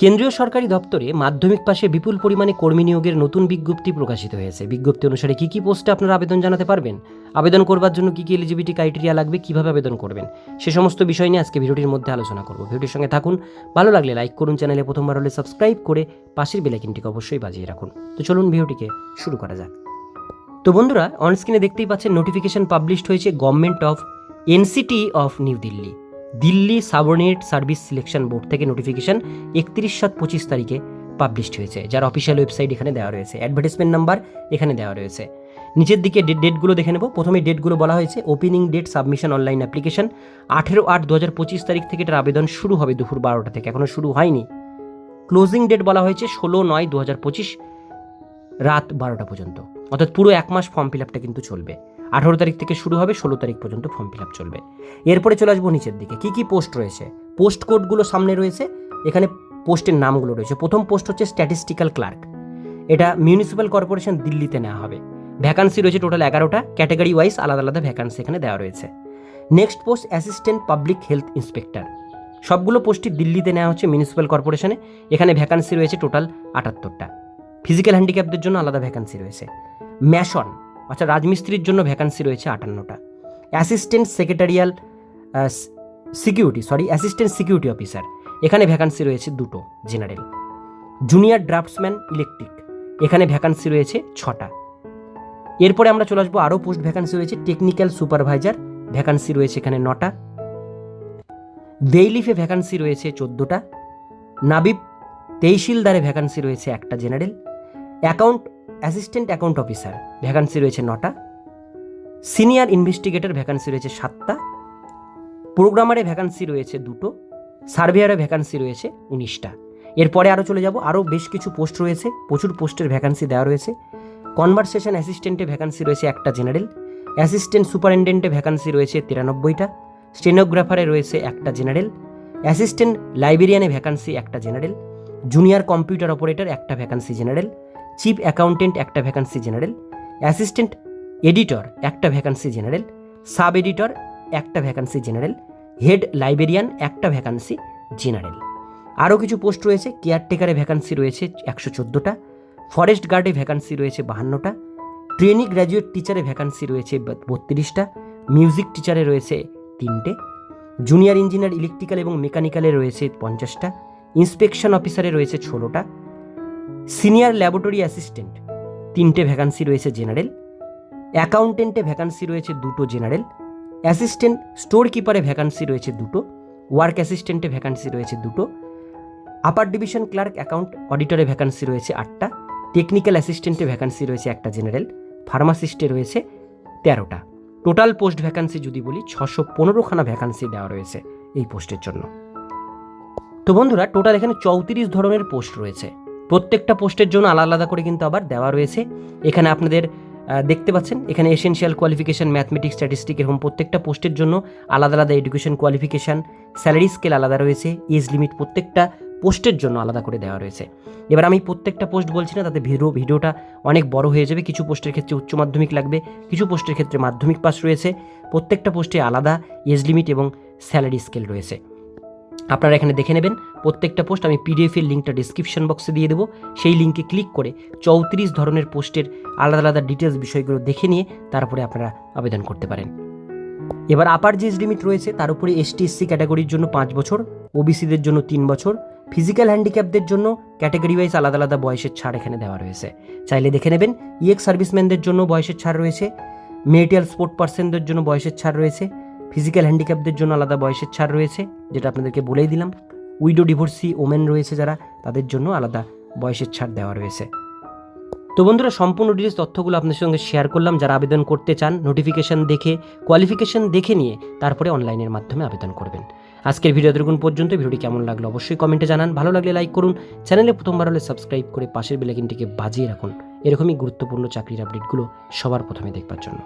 কেন্দ্রীয় সরকারি দপ্তরে মাধ্যমিক পাশে বিপুল পরিমাণে কর্মী নিয়োগের নতুন বিজ্ঞপ্তি প্রকাশিত হয়েছে। বিজ্ঞপ্তি অনুসারে কী কী পোস্টে আপনারা আবেদন জানাতে পারবেন? আবেদন করবার জন্য কী কী এলিজিবিলিটি ক্রাইটেরিয়া লাগবে? কীভাবে আবেদন করবেন? সে সমস্ত বিষয় নিয়ে আজকে ভিডিওটির মধ্যে আলোচনা করব। ভিডিওটির সঙ্গে থাকুন, ভালো লাগলে লাইক করুন, চ্যানেলে প্রথমবার হলে সাবস্ক্রাইব করে পাশের বেলাইকিনটিকে অবশ্যই বাজিয়ে রাখুন। তো চলুন ভিডিওটিকে শুরু করা যাক। তো বন্ধুরা অনস্ক্রিনে দেখতেই পাচ্ছেন নোটিফিকেশন পাবলিশড হয়েছে government of NCT of new Delhi Delhi subordinate service selection board থেকে নোটিফিকেশন একত্রিশ সাত পঁচিশ তারিখে পাবলিশড হয়েছে, যার অফিসিয়াল ওয়েবসাইট এখানে দেওয়া রয়েছে। অ্যাডভার্টাইজমেন্ট নাম্বার এখানে দেওয়া রয়েছে। নিচের দিকে ডেট ডেটগুলো দেখে নেব। প্রথমে ডেটগুলো বলা হয়েছে opening date submission online application আঠেরো আট দু হাজার পঁচিশ তারিখ থেকে এটার আবেদন শুরু হবে দুপুর বারোটা থেকে এখনও শুরু হয়নি। ক্লোজিং ডেট বলা হয়েছে ষোলো নয় দু হাজার পঁচিশ, রাত বারোটা পর্যন্ত। অর্থাৎ পুরো এক মাস ফর্ম ফিল আপটা কিন্তু চলবে। আঠারো তারিখ থেকে শুরু হবে, ষোলো তারিখ পর্যন্ত ফর্ম ফিল আপ চলবে। এরপরে চলে আসব নিচের দিকে। কী কী পোস্ট রয়েছে? পোস্ট কোডগুলো সামনে রয়েছে, এখানে পোস্টের নামগুলো রয়েছে। প্রথম পোস্ট হচ্ছে স্ট্যাটিস্টিক্যাল ক্লার্ক এটা মিউনিসিপ্যাল কর্পোরেশন দিল্লিতে নেওয়া হবে। ভ্যাকান্সি রয়েছে টোটাল এগারোটা। ক্যাটাগরি ওয়াইজ আলাদা আলাদা ভ্যাকান্সি এখানে দেওয়া রয়েছে। Next post assistant public health inspector সবগুলো পোস্টই দিল্লিতে নেওয়া হচ্ছে মিউনিসিপ্যাল কর্পোরেশনে এখানে ভ্যাকান্সি রয়েছে টোটাল আটাত্তরটা। ফিজিক্যাল হ্যান্ডিক্যাপদের জন্য আলাদা ভ্যাকান্সি রয়েছে। ম্যাশন অর্থাৎ রাজমিস্ত্রির জন্য ভ্যাকান্সি রয়েছে আটান্নটা। Assistant secretarial security sorry assistant security officer এখানে ভ্যাকান্সি রয়েছে দুটো জেনারেল জুনিয়র ড্রাফটসম্যান ইলেকট্রিক এখানে ভ্যাকান্সি রয়েছে ছটা। এরপরে আমরা চলে আসব আরও পোস্ট ভ্যাকান্সি রয়েছে টেকনিক্যাল সুপারভাইজার ভ্যাকান্সি রয়েছে এখানে নটা। বেইলিফে ভ্যাকান্সি রয়েছে চোদ্দোটা। নাবিব তেইশিলদারে ভ্যাকান্সি রয়েছে একটা general account assistant account officer, vacancy রয়েছে নটা। সিনিয়র ইনভেস্টিগেটর, ভ্যাকান্সি রয়েছে সাতটা। প্রোগ্রামারে ভ্যাকান্সি রয়েছে দুটো। সার্ভেয়ারে ভ্যাকান্সি রয়েছে উনিশটা। এরপরে আরও চলে যাব। আরও বেশ কিছু পোস্ট রয়েছে। প্রচুর পোস্টের ভ্যাকান্সি দেওয়া রয়েছে। কনভারসেশন অ্যাসিস্ট্যান্টে ভ্যাকান্সি রয়েছে একটা জেনারেল। অ্যাসিস্ট্যান্ট সুপারিনটেন্ডে ভ্যাকান্সি রয়েছে তিরানব্বইটা। স্টেনোগ্রাফারে রয়েছে একটা জেনারেল। অ্যাসিস্ট্যান্ট লাইব্রেরিয়ানে ভ্যাকান্সি একটা জেনারেল। জুনিয়র কম্পিউটার অপারেটর একটা ভ্যাকান্সি জেনারেল। চিফ অ্যাকাউন্টেন্ট একটা ভ্যাকান্সি জেনারেল, অ্যাসিস্ট্যান্ট এডিটর একটা ভ্যাকান্সি জেনারেল, সাব এডিটর একটা ভ্যাকান্সি জেনারেল, হেড লাইব্রেরিয়ান একটা ভ্যাকান্সি জেনারেল। আরও কিছু পোস্ট রয়েছে, কেয়ারটেকারে ভ্যাকান্সি রয়েছে একশো চোদ্দোটা, ফরেস্ট গার্ডে ভ্যাকান্সি রয়েছে বাহান্নটা, ট্রেনিং গ্র্যাজুয়েট টিচারে ভ্যাকান্সি রয়েছে বত্রিশটা, মিউজিক টিচারে রয়েছে তিনটে, জুনিয়র ইঞ্জিনিয়ার ইলেকট্রিক্যাল এবং মেকানিক্যালে রয়েছে পঞ্চাশটা, ইন্সপেকশন অফিসারে রয়েছে ষোলোটা সিনিয়র ল্যাবরেটরি অ্যাসিস্ট্যান্ট। তিনটে ভ্যাকান্সি রয়েছে জেনারেল। অ্যাকাউন্টেন্টে ভ্যাকান্সি রয়েছে দুটো জেনারেল। অ্যাসিস্ট্যান্ট স্টোর কিপারে ভ্যাকান্সি রয়েছে দুটো। ওয়ার্ক অ্যাসিস্ট্যান্টে ভ্যাকান্সি রয়েছে দুটো। আপার ডিভিশন ক্লার্ক অ্যাকাউন্ট অডিটরে ভ্যাকান্সি রয়েছে আটটা। টেকনিক্যাল অ্যাসিস্ট্যান্টে ভ্যাকান্সি রয়েছে একটা জেনারেল। ফার্মাসিস্টে রয়েছে তেরোটা। টোটাল পোস্ট ভ্যাকান্সি যদি বলি, ছশো পনেরোখানা ভ্যাকান্সি দেওয়া রয়েছে এই পোস্টের জন্য। তো বন্ধুরা, টোটাল এখানে চৌত্রিশ ধরনের পোস্ট রয়েছে। প্রত্যেকটা পোস্টের জন্য আলাদা আলাদা করে কিন্তু আবার দেওয়া রয়েছে। এখানে আপনাদের দেখতে পাচ্ছেন, এখানে এসেনশিয়াল কোয়ালিফিকেশন ম্যাথমেটিক্স স্ট্যাটিস্টিক এরকম প্রত্যেকটা পোস্টের জন্য আলাদা আলাদা এডুকেশন কোয়ালিফিকেশান স্যালারি স্কেল আলাদা রয়েছে এজ লিমিট প্রত্যেকটা পোস্টের জন্য আলাদা করে দেওয়া রয়েছে। এবার আমি প্রত্যেকটা পোস্ট বলছি না, তাতে ভিডিও, ভিডিওটা অনেক বড় হয়ে যাবে। কিছু পোস্টের ক্ষেত্রে উচ্চ মাধ্যমিক লাগবে, কিছু পোস্টের ক্ষেত্রে মাধ্যমিক পাস রয়েছে। প্রত্যেকটা পোস্টে আলাদা এজ লিমিট এবং স্যালারি স্কেল রয়েছে। আপনারা এখানে দেখে নেবেন, প্রত্যেকটা পোস্ট আমি পিডিএফ এর লিঙ্কটা ডিসক্রিপশন বক্সে দিয়ে দেবো। সেই লিঙ্কে ক্লিক করে চৌত্রিশ ধরনের পোস্টের আলাদা আলাদা ডিটেলস বিষয়গুলো দেখে নিয়ে তারপরে আপনারা আবেদন করতে পারেন। এবার আপার যে লিমিট রয়েছে, তার উপরে এসটি এসসি ক্যাটাগরির জন্য পাঁচ বছর ওবিসিদের জন্য তিন বছর ফিজিক্যাল হ্যান্ডিক্যাপদের জন্য ক্যাটাগরি ওয়াইজ আলাদা আলাদা বয়সের ছাড় এখানে দেওয়া রয়েছে। চাইলে দেখে নেবেন ইএক্স সার্ভিসম্যানদের জন্য বয়সের ছাড় রয়েছে মেরিটাল স্পোর্ট পার্সনদের জন্য বয়সের ছাড় রয়েছে ফিজিক্যাল হ্যান্ডিক্যাপদের জন্য আলাদা বয়সের ছাড় রয়েছে, যেটা আপনাদেরকে বলেই দিলাম। উইডো ডিভোর্সি ওমেন রয়েছে যারা, তাদের জন্য আলাদা বয়সের ছাড় দেওয়া রয়েছে। তো বন্ধুরা, সম্পূর্ণ ডিটেলস তথ্যগুলো আপনাদের সঙ্গে শেয়ার করলাম। যারা আবেদন করতে চান নোটিফিকেশন দেখে কোয়ালিফিকেশন দেখে নিয়ে তারপরে অনলাইনের মাধ্যমে আবেদন করবেন। আজকের ভিডিও এতটুকুন পর্যন্ত। ভিডিওটি কেমন লাগল অবশ্যই কমেন্টে জানান। ভালো লাগলে লাইক করুন। চ্যানেলে প্রথমবার হলে সাবস্ক্রাইব করে পাশের বেলাকিনটিকে বাজিয়ে রাখুন। এরকমই গুরুত্বপূর্ণ চাকরির আপডেটগুলো সবার প্রথমে দেখবার জন্য।